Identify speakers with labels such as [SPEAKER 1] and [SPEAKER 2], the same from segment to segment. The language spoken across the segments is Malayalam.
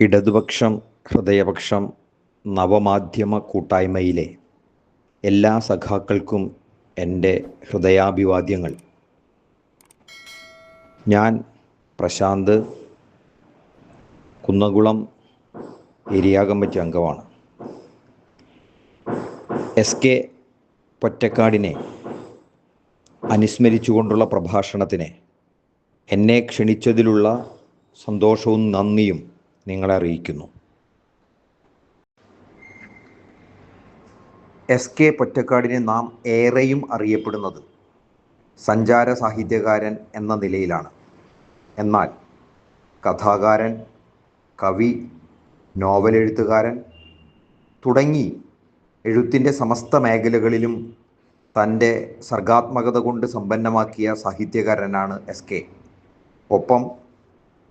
[SPEAKER 1] ഇടതുപക്ഷം ഹൃദയപക്ഷം നവമാധ്യമ കൂട്ടായ്മയിലെ എല്ലാ സഖാക്കൾക്കും എന്റെ ഹൃദയാഭിവാദ്യങ്ങൾ. ഞാൻ പ്രശാന്ത് കുന്നകുളം ഏരിയ കമ്മിറ്റി അംഗമാണ്. എസ് കെ പൊറ്റക്കാടിനെ അനുസ്മരിച്ചുകൊണ്ടുള്ള പ്രഭാഷണത്തിന് എന്നെ ക്ഷണിച്ചതിലുള്ള സന്തോഷവും നന്ദിയും നിങ്ങളെ അറിയിക്കുന്നു. എസ് കെ പൊറ്റക്കാടിനെ നാം ഏറെയും അറിയപ്പെടുന്നത് സഞ്ചാര സാഹിത്യകാരൻ എന്ന നിലയിലാണ്. എന്നാൽ കഥാകാരൻ കവി നോവലെഴുത്തുകാരൻ തുടങ്ങി എഴുത്തിന്റെ സമസ്ത മേഖലകളിലും തന്റെ സർഗാത്മകത കൊണ്ട് സമ്പന്നമാക്കിയ സാഹിത്യകാരനാണ് എസ് കെ. ഒപ്പം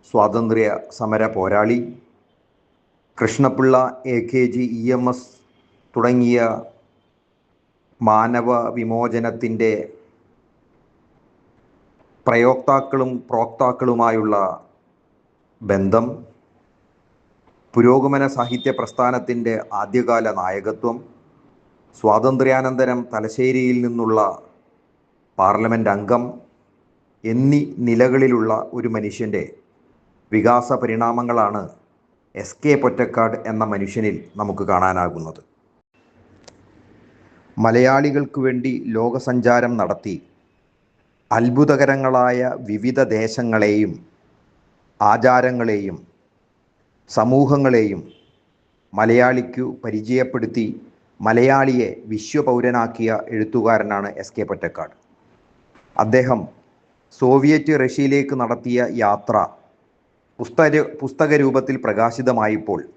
[SPEAKER 1] സ്വാതന്ത്ര്യ സമര പോരാളി Krishna Pillai A K G E M S തുടങ്ങിയ മാനവ വിമോചനത്തിന്റെ പ്രയോക്താക്കളും പ്രോക്താക്കളുമായുള്ള ബന്ധം പുരോഗമന സാഹിത്യ പ്രസ്ഥാനത്തിന്റെ ആദ്യകാല നായകത്വം സ്വാതന്ത്ര്യാനന്തരം തലശ്ശേരിയിൽ നിന്നുള്ള പാർലമെന്റ് അംഗം എന്നീ നിലകളിലുള്ള ഒരു മനുഷ്യന്റെ വികാസ പരിണാമങ്ങളാണ് എസ് കെ പൊറ്റക്കാട് എന്ന മനുഷ്യനിൽ നമുക്ക് കാണാനാകുന്നത്. മലയാളികൾക്ക് വേണ്ടി ലോകസഞ്ചാരം നടത്തി അത്ഭുതകരങ്ങളായ വിവിധ ദേശങ്ങളെയും ആചാരങ്ങളെയും സമൂഹങ്ങളെയും മലയാളിക്കു പരിചയപ്പെടുത്തി മലയാളിയെ വിശ്വപൗരനാക്കിയ എഴുത്തുകാരനാണ് എസ് കെ പൊറ്റക്കാട്. അദ്ദേഹം സോവിയറ്റ് റഷ്യയിലേക്ക് നടത്തിയ യാത്ര പുസ്തക പുസ്തക രൂപത്തിൽ പ്രകാശിതമായപ്പോൾ.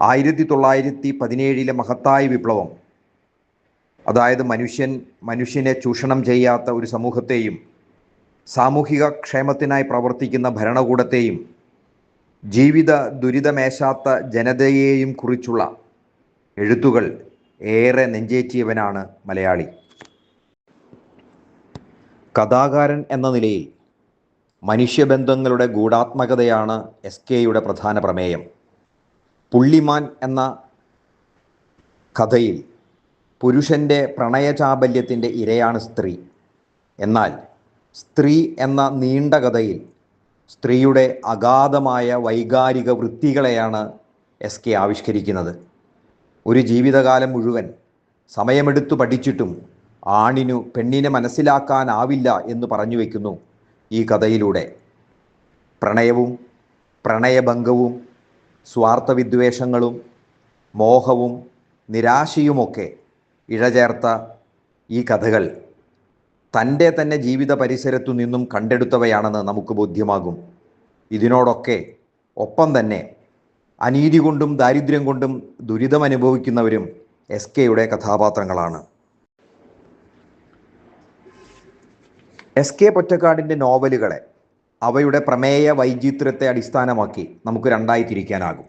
[SPEAKER 1] ആയിരത്തി തൊള്ളായിരത്തി പതിനേഴിലെ മഹത്തായ വിപ്ലവം. അതായത് മനുഷ്യൻ മനുഷ്യനെ ചൂഷണം ചെയ്യാത്ത ഒരു സമൂഹത്തെയും സാമൂഹിക ക്ഷേമത്തിനായി പ്രവർത്തിക്കുന്ന ഭരണകൂടത്തെയും ജീവിത ദുരിതമേശാത്ത ജനതയെയും കുറിച്ചുള്ള എഴുത്തുകൾ ഏറെ നെഞ്ചേറ്റിയവനാണ് മലയാളി. കഥാകാരൻ എന്ന നിലയിൽ മനുഷ്യബന്ധങ്ങളുടെ ഗൂഢാത്മകതയാണ് എസ് കെയുടെ പ്രധാന പ്രമേയം. പുള്ളിമാൻ എന്ന കഥയിൽ പുരുഷന്റെ പ്രണയചാബല്യത്തിന്റെ ഇരയാണ് സ്ത്രീ. എന്നാൽ സ്ത്രീ എന്ന നീണ്ട കഥയിൽ സ്ത്രീയുടെ അഗാധമായ വൈകാരിക വൃത്തികളെയാണ് എസ് കെ ആവിഷ്കരിക്കുന്നത്. ഒരു ജീവിതകാലം മുഴുവൻ സമയമെടുത്തു പഠിച്ചിട്ടും ആണിനു പെണ്ണിനെ മനസ്സിലാക്കാനാവില്ല എന്ന് പറഞ്ഞു വയ്ക്കുന്നു ഈ കഥയിലൂടെ. പ്രണയവും പ്രണയഭംഗവും സ്വാർത്ഥവിദ്വേഷങ്ങളും മോഹവും നിരാശയുമൊക്കെ ഇഴചേർത്ത ഈ കഥകൾ തന്റെ തന്നെ ജീവിത പരിസരത്തു നിന്നും കണ്ടെടുത്തവയാണെന്ന് നമുക്ക് ബോധ്യമാകും. ഇതിനോടൊക്കെ ഒപ്പം തന്നെ അനീതി കൊണ്ടും ദാരിദ്ര്യം കൊണ്ടും ദുരിതം അനുഭവിക്കുന്നവരും എസ് കെയുടെ കഥാപാത്രങ്ങളാണ്. എസ് കെ പൊറ്റക്കാടിന്റെ നോവലുകളെ അവയുടെ പ്രമേയ വൈചിത്രത്തെ അടിസ്ഥാനമാക്കി നമുക്ക് രണ്ടായി തിരിക്കാനാകും.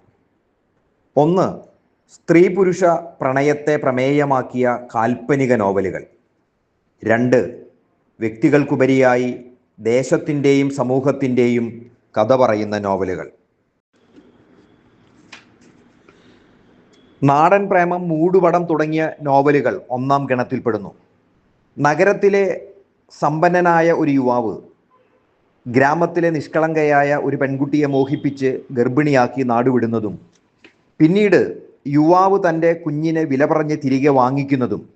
[SPEAKER 1] ഒന്ന് സ്ത്രീ പുരുഷ പ്രണയത്തെ പ്രമേയമാക്കിയ കാൽപ്പനിക നോവലുകൾ. രണ്ട് വ്യക്തികൾക്കുപരിയായി ദേശത്തിന്റെയും സമൂഹത്തിന്റെയും കഥ പറയുന്ന നോവലുകൾ. നാടൻ പ്രേമം മൂടുപടം തുടങ്ങിയ നോവലുകൾ ഒന്നാം ഗണത്തിൽപ്പെടുന്നു. നഗരത്തിലെ സമ്പന്നനായ ഒരു യുവാവ് ഗ്രാമത്തിലെ നിഷ്കളങ്കയായ ഒരു പെൺകുട്ടിയെ മോഹിപ്പിച്ച് ഗർഭിണിയാക്കി നാടുവിടുന്നതും പിന്നീട് യുവാവ് തന്റെ കുഞ്ഞിനെ വില പറഞ്ഞ് തിരികെ വാങ്ങിക്കുന്നതും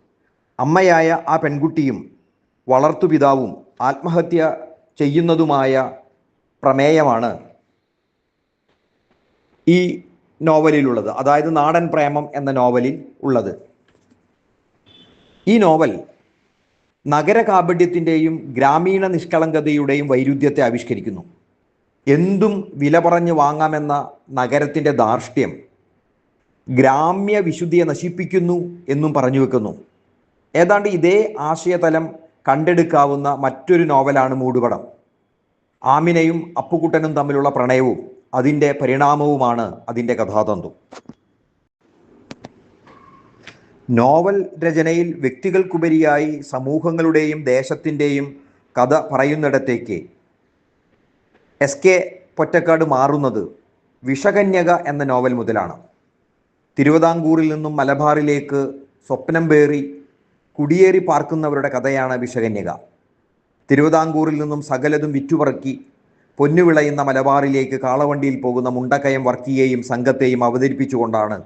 [SPEAKER 1] അമ്മയായ ആ പെൺകുട്ടിയും വളർത്തുപിതാവും ആത്മഹത്യ ചെയ്യുന്നതുമായ പ്രമേയമാണ് ഈ നോവലിലുള്ളത്. അതായത് നാടൻ പ്രേമം എന്ന നോവലിൽ ഉള്ളത്. ഈ നോവൽ നഗര കാപഢ്യത്തിന്റെയും ഗ്രാമീണ നിഷ്കളങ്കതയുടെയും വൈരുദ്ധ്യത്തെ ആവിഷ്കരിക്കുന്നു. എന്തും വില പറഞ്ഞ് വാങ്ങാമെന്ന നഗരത്തിന്റെ ധാർഷ്ട്യം ഗ്രാമ്യ വിശുദ്ധിയെ നശിപ്പിക്കുന്നു എന്നും പറഞ്ഞു വെക്കുന്നു. ഏതാണ്ട് ഇതേ ആശയതലം കണ്ടെടുക്കാവുന്ന മറ്റൊരു നോവലാണ് മൂടുപടം. ആമിനയും അപ്പുകുട്ടനും തമ്മിലുള്ള പ്രണയവും അതിന്റെ പരിണാമവുമാണ് അതിന്റെ കഥാതന്തു. നോവൽ രചനയിൽ വ്യക്തികൾക്കുപരിയായി സമൂഹങ്ങളുടെയും ദേശത്തിന്റെയും കഥ പറയുന്നിടത്തേക്ക്. എസ് കെ പൊറ്റക്കാട് മാറുന്നത് വിഷകന്യക എന്ന നോവൽ മുതലാണ്. തിരുവിതാംകൂറിൽ നിന്നും മലബാറിലേക്ക് സ്വപ്നം പേറി കുടിയേറി പാർക്കുന്നവരുടെ കഥയാണ് വിഷകന്യക. തിരുവിതാംകൂറിൽ നിന്നും സകലതും വിറ്റുപറക്കി പൊന്നുവിളയുന്ന മലബാറിലേക്ക് കാളവണ്ടിയിൽ പോകുന്ന മുണ്ടക്കയം വർക്കിയെയും സംഘത്തെയും അവതരിപ്പിച്ചുകൊണ്ടാണ്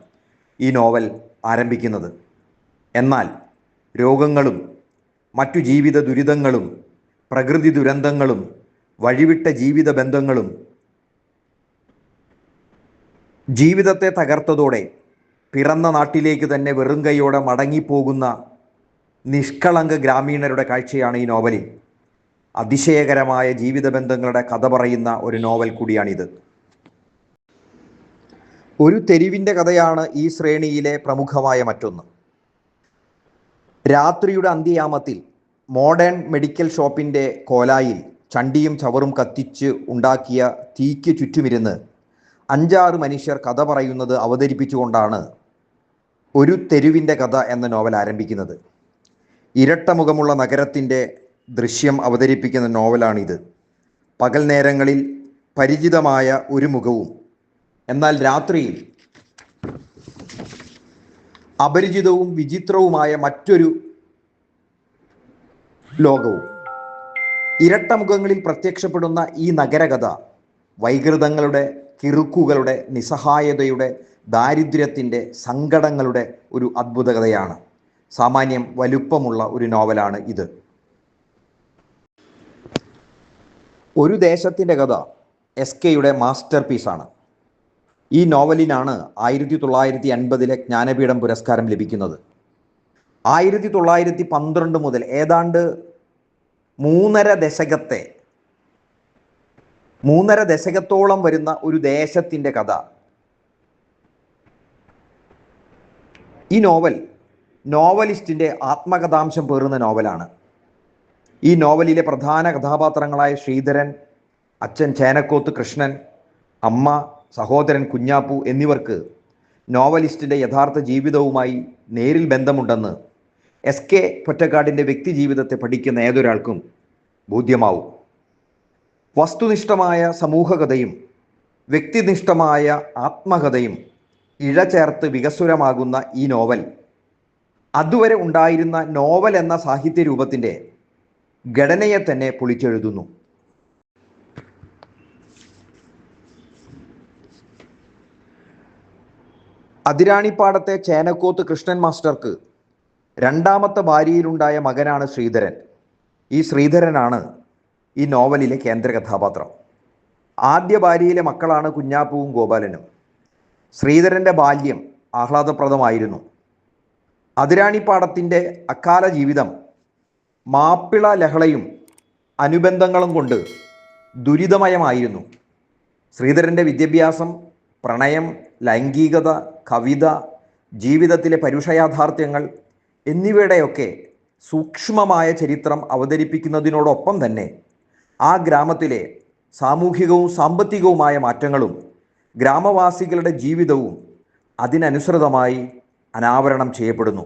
[SPEAKER 1] ഈ നോവൽ ആരംഭിക്കുന്നത്. എന്നാൽ രോഗങ്ങളും മറ്റു ജീവിത ദുരിതങ്ങളും പ്രകൃതി ദുരന്തങ്ങളും വഴിവിട്ട ജീവിത ബന്ധങ്ങളും ജീവിതത്തെ തകർത്തതോടെ പിറന്ന നാട്ടിലേക്ക് തന്നെ വെറും കൈയോടെ മടങ്ങിപ്പോകുന്ന നിഷ്കളങ്ക ഗ്രാമീണരുടെ കാഴ്ചയാണ് ഈ നോവലിൽ. അതിശയകരമായ ജീവിത ബന്ധങ്ങളുടെ കഥ പറയുന്ന ഒരു നോവൽ കൂടിയാണിത്. ഒരു തെരുവിന്റെ കഥയാണ് ഈ ശ്രേണിയിലെ പ്രമുഖമായ മറ്റൊന്ന്. രാത്രിയുടെ അന്ത്യയാമത്തിൽ മോഡേൺ മെഡിക്കൽ ഷോപ്പിന്റെ കോലായിൽ ചണ്ടിയും ചവറും കത്തിച്ച് ഉണ്ടാക്കിയ തീക്ക് ചുറ്റുമിരുന്ന് അഞ്ചാറ് മനുഷ്യർ കഥ പറയുന്നത് അവതരിപ്പിച്ചുകൊണ്ടാണ് ഒരു തെരുവിന്റെ കഥ എന്ന നോവൽ ആരംഭിക്കുന്നത്. ഇരട്ടമുഖമുള്ള നഗരത്തിന്റെ ദൃശ്യം അവതരിപ്പിക്കുന്ന നോവലാണിത്. പകൽ നേരങ്ങളിൽ പരിചിതമായ ഒരു മുഖവും എന്നാൽ രാത്രിയിൽ അപരിചിതവും വിചിത്രവുമായ മറ്റൊരു ലോകവും. ഇരട്ട മുഖങ്ങളിൽ പ്രത്യക്ഷപ്പെടുന്ന ഈ നഗരകഥ വൈകൃതങ്ങളുടെ കിറുക്കുകളുടെ നിസ്സഹായതയുടെ ദാരിദ്ര്യത്തിന്റെ സങ്കടങ്ങളുടെ ഒരു അദ്ഭുത കഥയാണ് സാമാന്യം വലുപ്പമുള്ള ഒരു നോവലാണ് ഇത്. ഒരു ദേശത്തിന്റെ കഥ എസ് കെയുടെ മാസ്റ്റർ പീസാണ് ഈ നോവലിനാണ് ആയിരത്തി തൊള്ളായിരത്തി അൻപതിലെ ജ്ഞാനപീഠം പുരസ്കാരം ലഭിക്കുന്നത്. ആയിരത്തി തൊള്ളായിരത്തി പന്ത്രണ്ട് മുതൽ ഏതാണ്ട് മൂന്നര ദശകത്തെ മൂന്നര ദശകത്തോളം വരുന്ന ഒരു ദേശത്തിന്റെ കഥ. ഈ നോവൽ നോവലിസ്റ്റിന്റെ ആത്മകഥാംശം പേറുന്ന നോവലാണ്. ഈ നോവലിലെ പ്രധാന കഥാപാത്രങ്ങളായ ശ്രീധരൻ അച്ഛൻ ചേനക്കോത്ത് കൃഷ്ണൻ അമ്മ സഹോദരൻ കുഞ്ഞാപ്പു എന്നിവർക്ക് നോവലിസ്റ്റിന്റെ യഥാർത്ഥ ജീവിതവുമായി നേരിൽ ബന്ധമുണ്ടെന്ന് എസ് കെ പൊറ്റക്കാടിന്റെ വ്യക്തിജീവിതത്തെ പഠിക്കുന്ന ഏതൊരാൾക്കും ബോധ്യമാവും. വസ്തുനിഷ്ഠമായ സമൂഹകഥയും വ്യക്തിനിഷ്ഠമായ ആത്മകഥയും ഇഴചേർത്ത് വികസുരമാകുന്ന ഈ നോവൽ അതുവരെ ഉണ്ടായിരുന്ന നോവൽ എന്ന സാഹിത്യ രൂപത്തിന്റെ ഘടനയെ തന്നെ പൊളിച്ചെഴുതുന്നു. അതിരാണിപ്പാടത്തെ ചേനക്കോത്ത് കൃഷ്ണൻ മാസ്റ്റർക്ക് രണ്ടാമത്തെ ഭാര്യയിലുണ്ടായ മകനാണ് ശ്രീധരൻ. ഈ ശ്രീധരനാണ് ഈ നോവലിലെ കേന്ദ്ര കഥാപാത്രം. ആദ്യ ഭാര്യയിലെ മക്കളാണ് കുഞ്ഞാപ്പുവും ഗോപാലനും. ശ്രീധരന്റെ ബാല്യം ആഹ്ലാദപ്രദമായിരുന്നു. അതിരാണിപ്പാടത്തിന്റെ അക്കാല ജീവിതം മാപ്പിള ലഹളയും അനുബന്ധങ്ങളും കൊണ്ട് ദുരിതമയമായിരുന്നു. ശ്രീധരന്റെ വിദ്യാഭ്യാസം പ്രണയം ലൈംഗികത കവിത ജീവിതത്തിലെ പരുഷയാഥാർത്ഥ്യങ്ങൾ എന്നിവയുടെയൊക്കെ സൂക്ഷ്മമായ ചരിത്രം അവതരിപ്പിക്കുന്നതിനോടൊപ്പം തന്നെ ആ ഗ്രാമത്തിലെ സാമൂഹികവും സാമ്പത്തികവുമായ മാറ്റങ്ങളും ഗ്രാമവാസികളുടെ ജീവിതവും അതിനനുസൃതമായി അനാവരണം ചെയ്യപ്പെടുന്നു.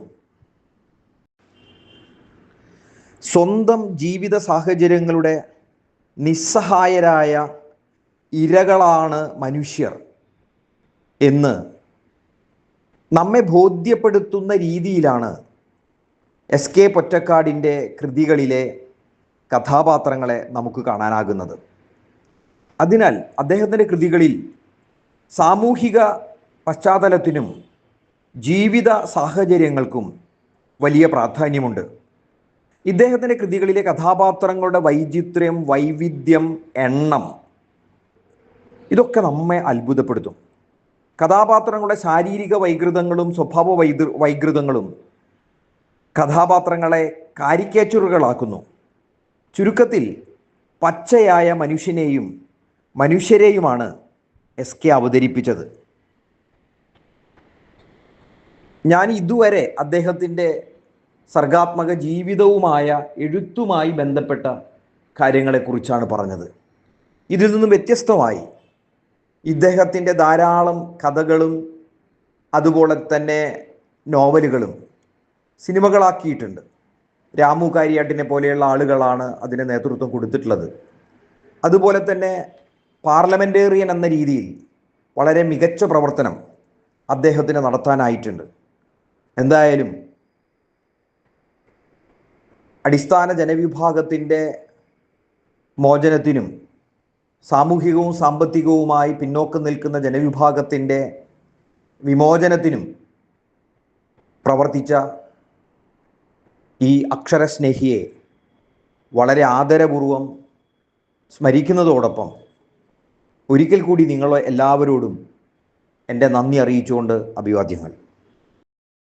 [SPEAKER 1] സ്വന്തം ജീവിത സാഹചര്യങ്ങളുടെ നിസ്സഹായരായ ഇരകളാണ് മനുഷ്യർ. എന്ന് നമ്മെ ബോധ്യപ്പെടുത്തുന്ന രീതിയിലാണ് എസ് കെ പൊറ്റക്കാടിന്റെ കൃതികളിലെ കഥാപാത്രങ്ങളെ നമുക്ക് കാണാനാകുന്നത്. അതിനാൽ അദ്ദേഹത്തിന്റെ കൃതികളിൽ സാമൂഹിക പശ്ചാത്തലത്തിനും ജീവിത സാഹചര്യങ്ങൾക്കും വലിയ പ്രാധാന്യമുണ്ട്. ഇദ്ദേഹത്തിന്റെ കൃതികളിലെ കഥാപാത്രങ്ങളുടെ വൈചിത്ര്യം വൈവിധ്യം എണ്ണം ഇതൊക്കെ നമ്മെ അത്ഭുതപ്പെടുത്തും. കഥാപാത്രങ്ങളുടെ ശാരീരിക വൈകൃതങ്ങളും സ്വഭാവ വൈദൃ വൈകൃതങ്ങളും കഥാപാത്രങ്ങളെ കാരിക്കേച്ചറുകളാക്കുന്നു. ചുരുക്കത്തിൽ പച്ചയായ മനുഷ്യനെയും മനുഷ്യരെയുമാണ് എസ് കെ അവതരിപ്പിച്ചത്. ഞാൻ ഇതുവരെ അദ്ദേഹത്തിന്റെ സർഗാത്മക ജീവിതവുമായ എഴുത്തുമായി ബന്ധപ്പെട്ട കാര്യങ്ങളെക്കുറിച്ചാണ് പറഞ്ഞത്. ഇതിൽ നിന്നും വ്യത്യസ്തമായി ഇദ്ദേഹത്തിന്റെ ധാരാളം കഥകളും അതുപോലെ തന്നെ നോവലുകളും സിനിമകളാക്കിയിട്ടുണ്ട്. രാമു കാര്യാട്ടിനെ പോലെയുള്ള ആളുകളാണ് അതിന് നേതൃത്വം കൊടുത്തിട്ടുള്ളത്. അതുപോലെ തന്നെ പാർലമെന്റേറിയൻ എന്ന രീതിയിൽ വളരെ മികച്ച പ്രവർത്തനം അദ്ദേഹത്തിന് നടത്താനായിട്ടുണ്ട്. എന്തായാലും അടിസ്ഥാന ജനവിഭാഗത്തിന്റെ മോചനത്തിനും സാമൂഹികവും സാമ്പത്തികവുമായി പിന്നോക്കം നിൽക്കുന്ന ജനവിഭാഗത്തിന്റെ വിമോചനത്തിനും പ്രവർത്തിച്ച ഈ അക്ഷരസ്നേഹിയെ വളരെ ആദരപൂർവം സ്മരിക്കുന്നതോടൊപ്പം ഒരിക്കൽ കൂടി നിങ്ങൾ എല്ലാവരോടും എന്റെ നന്ദി അറിയിച്ചുകൊണ്ട് അഭിവാദ്യങ്ങൾ.